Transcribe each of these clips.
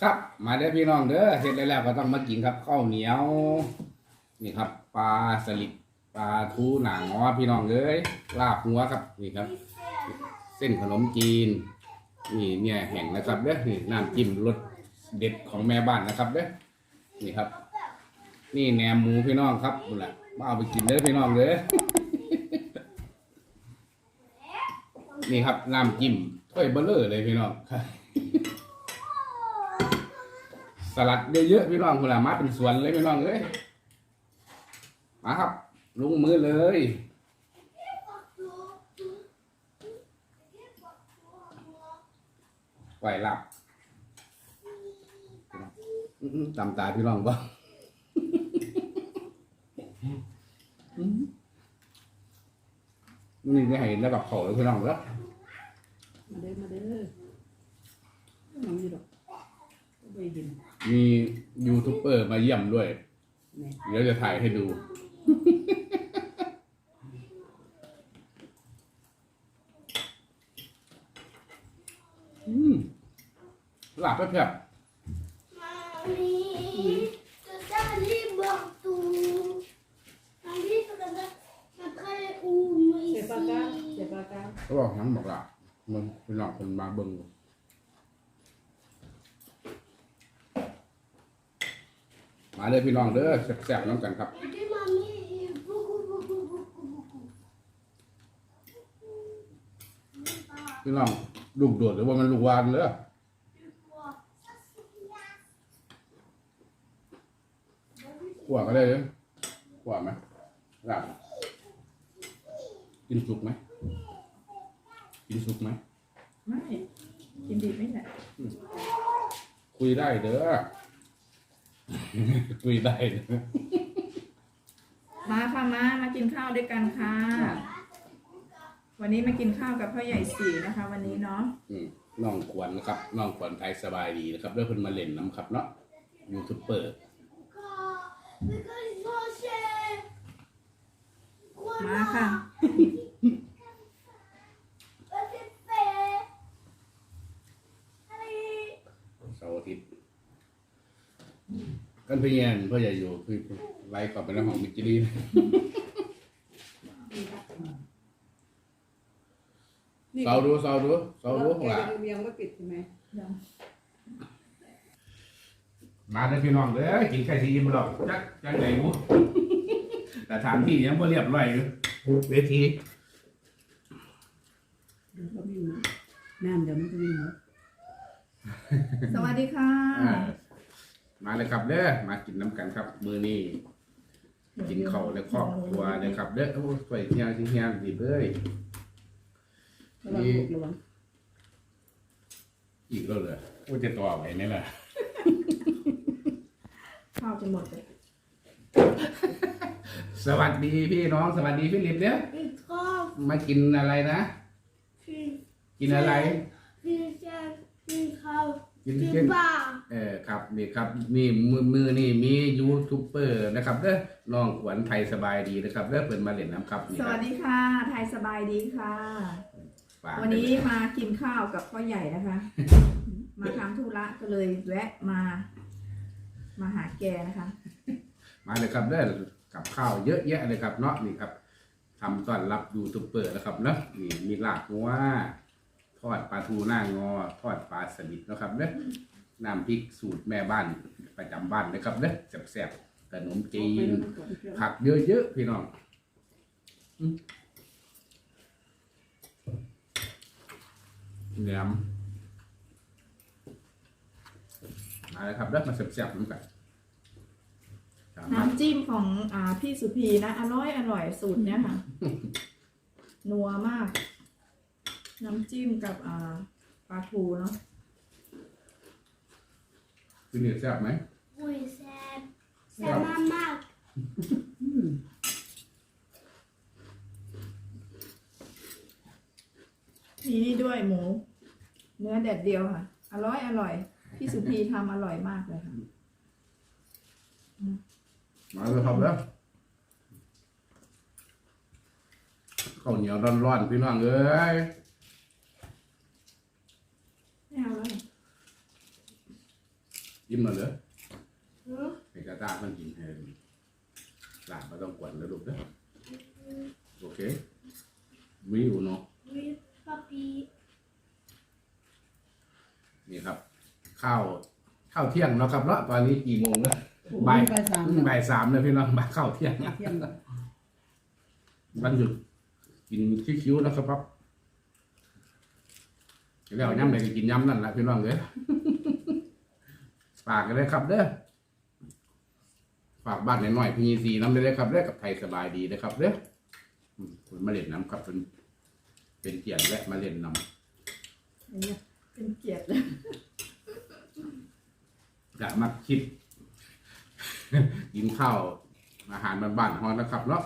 ครับ มาเด้อพี่น้องเด้อเสร็จแล้วก็ต้องมากินครับข้าวเหนียว นี่ครับ ปลาสลิดปลาทูหนางงอพี่น้องเอ้ยลาบหัวครับนี่ครับ เส้นขนมจีน นี่เนี่ยแห้งนะครับเด้อนี่น้ำจิ้มรสเด็ดของแม่บ้านนะครับเด้อนี่ครับ นี่แหนมหมูพี่น้องครับนั่นแหละมาเอาไปกินเด้อพี่น้องเด้อ นี่ครับน้ำจิ้มถ้วยเบลเลอร์เลยพี่น้องส ลัดเยอะๆพี่น้องคุณละมาเป็นสวนเลยพี่น้องเอ้ยมาครับลงมือเลยไหวหลับตามตาพี่น้องบ่อื้อหือนี่ได้ให้แล้วกับเขาเลยพี่น้องแล้ว มาเด้อมาเด้อน้องอยู่ดอกไปเห็น มียูทูบเบอร์มาเยี่ยมด้วยแม่เดี๋ยวจะถ่ายให้ดู อืมหลับไปเพียบ Mami, tu sais libre tout. Mami, tu regardes après où เจ็บปากกา ici. เจ็บปากกาเขาบอกทั้งบอกละมันเป็นหลอกคนมาเบิ่งอยู่ มาเลยพี่น้องเด้อแซ่บๆน้ำกันครับ Et puis, mamie, beaucoup, beaucoup, beaucoup, beaucoup. พี่น้องลูกโดดหรือว่ามันลูกวานเด้อ Quoi ขวก็ได้เลยขวไหมหลับกินสุกไหมกินสุกไหมไม่ กินดีไม่ได้คุยได้เด้อ คุยได้เด้อมาค่ะมามากินข้าวด้วยกันค่ะ วันนี้มากินข้าวกับพ่อใหญ่สีนะคะ วันนี้เนาะอืมน้องขวัญนะครับน้องขวัญไทยสบายดีนะครับเด้อเพิ่นมาเล่นน้ำครับเนาะยูทูบเบอร์ Pourquoi Because ils sont chers. มาค่ะ Vas-y, fais. Allez. เสาร์อาทิตย์ กันพี่แอนพ่อใหญ่อยู่คือไล่เข้าไปในห้องมิจิลีนนี่เสาดูเสาดูเสาดูแกว่ายังไม่ปิดใช่ไหมยังมาเด้อพี่น้องเด้อกินไข่ซีอิ่มหรอกจักจักไหนบุ แต่ถามที่ยังบ่เรียบร้อยอยู่เวทีเดี๋ยวก็วิ่งมาน้ำเดี๋ยวมันจะวิ่งมาสวัสดีค่ะ อ่า มาเลยครับเด้อมากินน้ำกันครับ มื้อนี้กินข้าวในครอบครัวเลยครับเด้อโอ้ยสวยเฮียเฮียดีเอ้ยระวังลูกระวังอีกแล้วเลยโอ้ยจะต่อไปนี่แหละข้าวจะหมดเลยสวัสดีพี่น้องสวัสดีพี่ลิปเนี่ย Une trompe, มากินอะไรนะ une กินอะไร une chaîne, une trompe, กิน une เช่น barre. เออครับนี่ครับนี่มือมือนี่มียูทูบเบอร์นะครับเด้อน้องขวัญไทยสบายดีนะครับเด้อเพิ่นมาเล่นน้ำครับนี่สควัรัสบดีค่ะ ไทยสบายดีค่ะ ฝากวันนี้มากินข้าวกับพ่อใหญ่นะคะ มาทำธุระก็เลยแวะมา มาหาแกนะคะ มาเลยครับเด้อกับข้าวเยอะแยะเลยครับเนาะนี่ครับทำต้อนรับยูทูบเบอร์นะครับเนาะนี่มีลาบงัวทอดปลาทูหน้างอ ทอดปลาสลิดนะครับเด้อ น้ำพริกสูตรแม่บ้านประจำบ้านนะครับเด้อแซ่บๆขนมจีน ผักเยอะๆพี่น้องอืมแหนมมาเลยครับเด้อมาแซ่บๆน้ำกันสามารถน้ำจิ้มของอ่าพี่สุพีนะ อร่อยอร่อยสูตรเนี้ยค่ะ นัวมาก น้ำจิ้มกับอ่าปลาทูเนาะ คือเนื้อแซ่บไหม Oui, c'est. C'est maman. มีนี่ด้วยหมู เนื้อแดดเดียวค่ะ อร่อยอร่อย พี่สุพีทำอร่อยมากเลยค่ะ มาเลยครับเด้อข้าวเหนียวร้อนๆพี่น้องเอ้ย ไม่เอาแล้ว ยิ้มมาเลย Hein? ให้กระตามันกินให้หลานไม่ต้องกวนแล้วลูกเด้อโอเควิวเนาะ Oui, papi. นี่ครับ ข้าวข้าวเที่ยงเนาะครับเนาะตอนนี้กี่โมงแล้วบ่ายไปสามอืมบ่ายสามเลยพี่น้องบ่ายข้าวเที่ยงเที่ยงวันหยุดกินคิ้วๆนะครับครับแล้วย้ำไหนก็กินย้ำนั่นแหละพี่น้องเลย ฝากกันเลยครับเด้อฝากบ้านหน่อยๆพี่ซีน้ำเลยครับเด้อกับไทยสบายดีนะครับเด้ออืมคุณมาเล่นน้ำครับเป็นเป็นเกียรติและมาเล่นน้เป็นเกียรติเลยำกะมาคิดกินข้าวอาหารบ้านๆฮอนนะครับเนาะ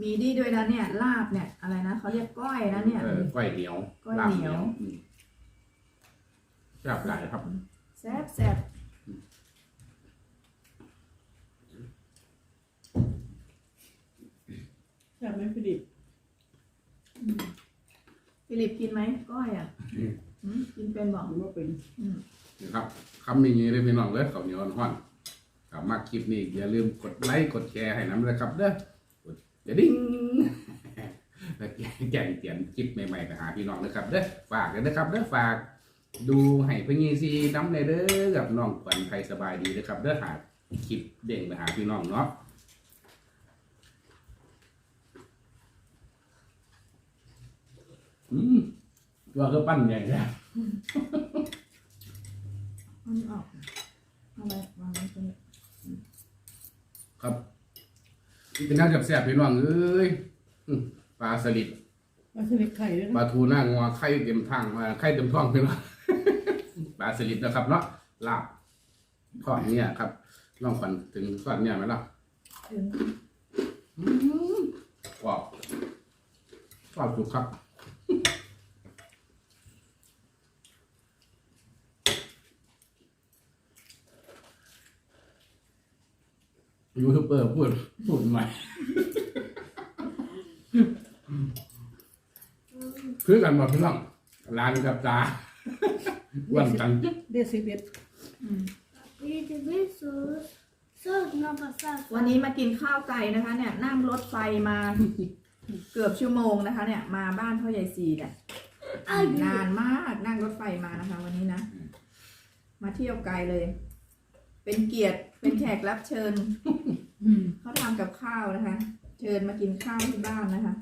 มีนี่ด้วยนะเนี่ย ลาบเนี่ย อะไรนะเขาเรียกก้อยนะเนี่ยเออก้อยเหนียวก้อยลาบเหนียวอืมแซ่บหลายครับแซ่บแซ่บ ใช่ไหมฟิลิปฟิลิปกินไหมก้อยอะอืม อืมกินเป็นบอกหรือว่าเป็นนะครับคำนี้เลยพี่น้องเลยข้าวเหนียวฮ้อนกลับมาคลิปนี้อย่าลืมกดไลค์กดแชร์ให้น้ำนะครับเด้อกดอย่าดิ้งแล้วแจ้งเตือนคลิปใหม่ๆไปหาพี่น้องนะครับเด้อฝากกันนะครับเด้อฝาก ดูให้พี่ยีซีน้ำในเด้อกับน้องขวัญไทยสบายดีนะครับเด้อหาคลิปเด้งไปหาพี่น้องเนาะ อืมตัวก็ปั้นใหญ่แล้วเอามันออกเอาไปวางไว้ตรงนี้ครับนี่เป็นน้ำจับแซ่บพี่น้องเอ้ยอืมปลาสลิดมาสลิดไข่ด้วยปนะลาทูหน้างอไข่เต็มทางมาไข่เต็มท้องพี่น้อง ปลาสลิดนะครับเนาะลาบทอดเนี่ยครับลองฝันถึงทอดเนี่ยไหมล่ะ ถึงกรอบทอดสุกครับ ยูทูบ เบอร์พูดพูดใหม่ คือกันหมดพี่น้องร้านกับตาวันจันทร์เดซิเบต Oui, tu veux sauce. Sauce, non, pas ça. วันนี้มากินข้าวไก่นะคะ เนี่ย นั่งรถไฟมา เกือบชั่วโมงนะคะ เนี่ย มาบ้านพ่อใหญ่สีเนี่ยนานมากนั่งรถไฟมานะคะ วันนี้นะ มาเที่ยวไกลเลย เป็นเกียรติเป็นแขกรับเชิญ เขาทำกับข้าวนะคะ เชิญมากินข้าวที่บ้านนะคะ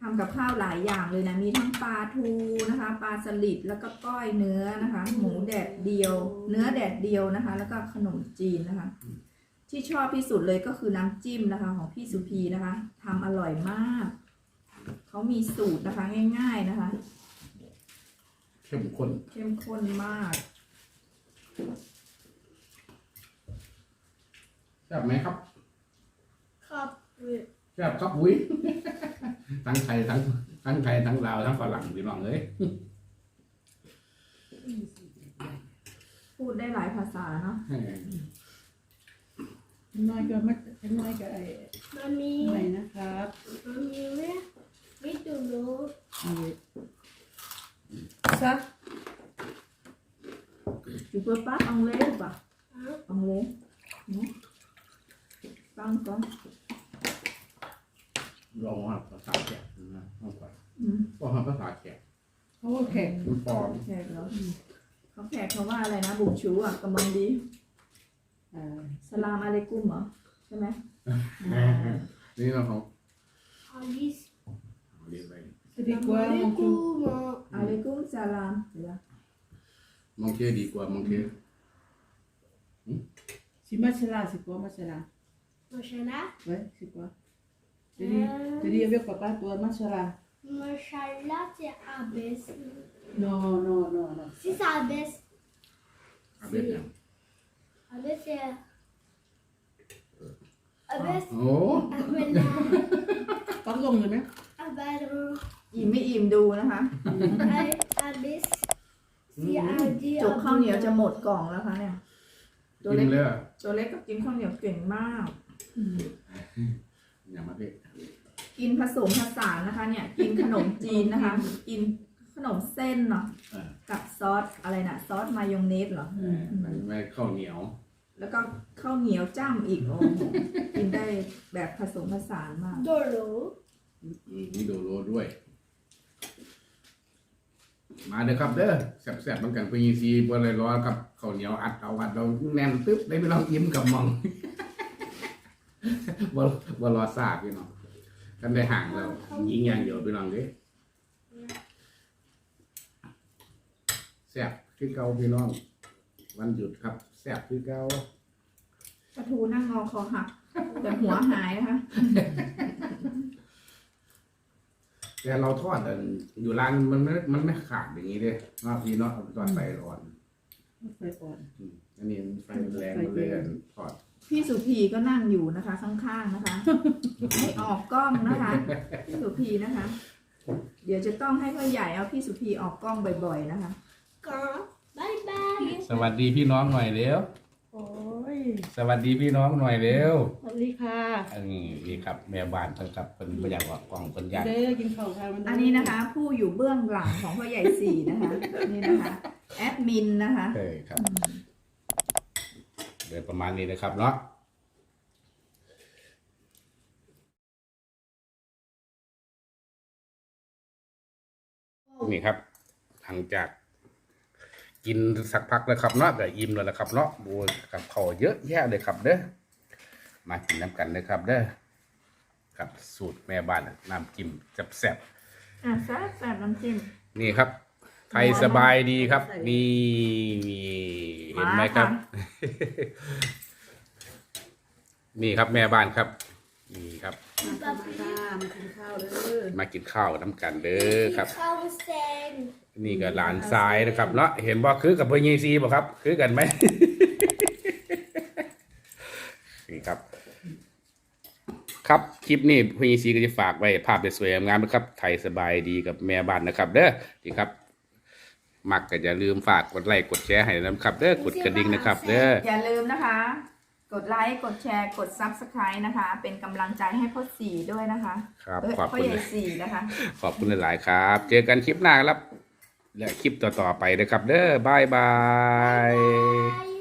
ทำกับข้าวหลายอย่างเลยนะ มีทั้งปลาทูนะคะ ปลาสลิดแล้วก็ก้อยเนื้อนะคะ หมูแดดเดียว เนื้อแดดเดียวนะคะ แล้วก็ขนมจีนนะคะ ที่ชอบที่สุดเลยก็คือน้ำจิ้มนะคะ ของพี่สุพีนะคะทำอร่อยมาก เขามีสูตรนะคะง่าย ๆนะคะ เข้มข้นเข้มข้นมาก แซ่บไหมครับ Crap, oui. แซ่บครับอุ้ยทั้งไทยทั้งทั้งไทยทั้งลาวทั้งฝรั่งพี่น้องเอ้ยพูดได้หลายภาษาเนาะน้อยก็ไม่น้อยก็ไอ้ Mamie, ไหนนะครับ mamie, oui. Oui, de l'eau. เอาไว้ซะ Tu peux pas anglais ou pas Hein? Anglais Non Pas encore ล องว่าภาษาแขกนะเอาก่อนอืมก็หาภาษาแขกเขาก็แขกมันปลอมแขกเหรอเขาแขกเขาว่าอะไรนะบุกชูอะกำลังดีอ่าสลามอะลัยกุมเหรอใช่ไหมนี่เราของ Alice. เรียนไปสดีกว่า Maman, มอง les คือ coups, maman. อะลัยกุมสลามเดี๋ยวมองเทียดีกว่ามองเทียสิมาชลาสิกว่ามาชลา Machala. ไว้สิกว่าจะดีจะดีเอาไปกับป้าตัวมาชลา Machala, c'est abaisse. no no no no Si ça abaisse, อาเบสยัง abaisse, c'est. Abaisse, โอ้ abaisse, ปักลงเลยไหม abaisse, อิ่มไม่อิ่มดูนะคะ abaisse. Si a dit จกข้าวเหนียวจะหมดกล่องแล้วคะเนี่ย ตัวกิเล็นกเลยตัวเล็กก็กินข้าวเหนียวเก่งมาก อย่ามาเพะกินผสมผสานนะคะ เนี่ย กินขนมจีนนะคะ กินขนมเส้นเนาะเออกับซอสอะไรนะซอสมายองเนสเหรอไม่ไม่ข้าวเหนียว แล้วก็ข้าวเหนียวจ้ำอีกโอ้โหกินได้แบบผสมผสานมาก Dolo. อืมมีโดโรด้วย มาเด้อครับเด้อแซ่บๆเหมือนกันพีซีบ่เลยรอครับข้าวเหนียวอัดเอาอัดเราแน่นตึ๊บได้พี่น้องยิ้มกับมอง บ่บ่รอซาพี่น้องกันได้ห่างแล้วยิงอย่างเดียวพี่น้องเด้แซ่บคือเก่าพี่น้อง วันหยุดครับแซ่บคือเก่าปลาทูนั่งงอคอหักแต่หัวหายนะคะแต่เราทอดอันอยู่ร้านมันไม่มันไม่ขาดอย่างนี้เด้เนาะพี่เนาะทอดไฟร้อนไฟอ่อนอืมอันนี้ไฟแรงมันเลยอันทอด พี่สุพีก็นั่งอยู่นะคะ ข้างๆนะคะไม่ออกกล้องนะคะพี่สุพีนะคะ เดี๋ยวจะต้องให้พ่อใหญ่เอาพี่สุพีออกกล้องบ่อยๆนะคะ Bye bye. สวัสดีพี่น้องหน่อยเร็วโอ้ยสวัสดีพี่น้องหน่อยเร็วสวัสดีค่ะอันนี้นี่ครับแม่บ้านเพิ่นครับเป็นบ่อยากว่ากล่องเพิ่นอยากเด้อกินข้าวค่ะมันอันนี้นะคะ ผู้อยู่เบื้องหลังของพ่อใหญ่สี่นะคะ นี่นะคะ แอดมินนะคะ เออครับ เดินประมาณนี้นะครับเนาะนี่ครับหลังจากกินสักพักแล้วครับเนาะก็อิ่มแล้วนะครับเนาะดูกับข้าวเยอะแยะเลยครับเด้อมากินน้ำกันเลยครับเด้อกับสูตรแม่บ้านน้ำจิ้มแซ่บอะแซ่บแซ่บน้ำจิ้มๆนี่ครับ ไทยสบายดีครับนี่เห็นไหมครับ นี่ครับแม่บ้านครับ นี่ครับ มาค่ะมากินข้าวเด้อมากินข้าวน้ำกันเด้อครับ Kausen. นี่ก็หลานซ้ายนะครับเนาะเห็นบ่คือกับเพื่อนยซีบ่ครับ คือกันไหมนี่ครับ ครับคลิปนี้เพื่อนยซีก็จะฝากไว้ภาพสวยๆงามๆนะครับไทยสบายดีกับแม่บ้านนะครับ เด้อนี่ครับ มักก็อย่าลืมฝากกดไลค์กดแชร์ให้นะครับเด้อกดกระดิ่งนะครับเด้ออย่าลืมนะคะ กดไลค์กดแชร์กด Subscribe นะคะ เป็นกำลังใจให้พ่อสี่ด้วยนะคะครับเอ้ยขอบพ่อคุณใหญ่สี่นะคะ ขอบคุณหลายๆครับ เจอกันคลิปหน้าครับ และคลิปต่อๆไปนะครับ เด้อบายบาย Bye.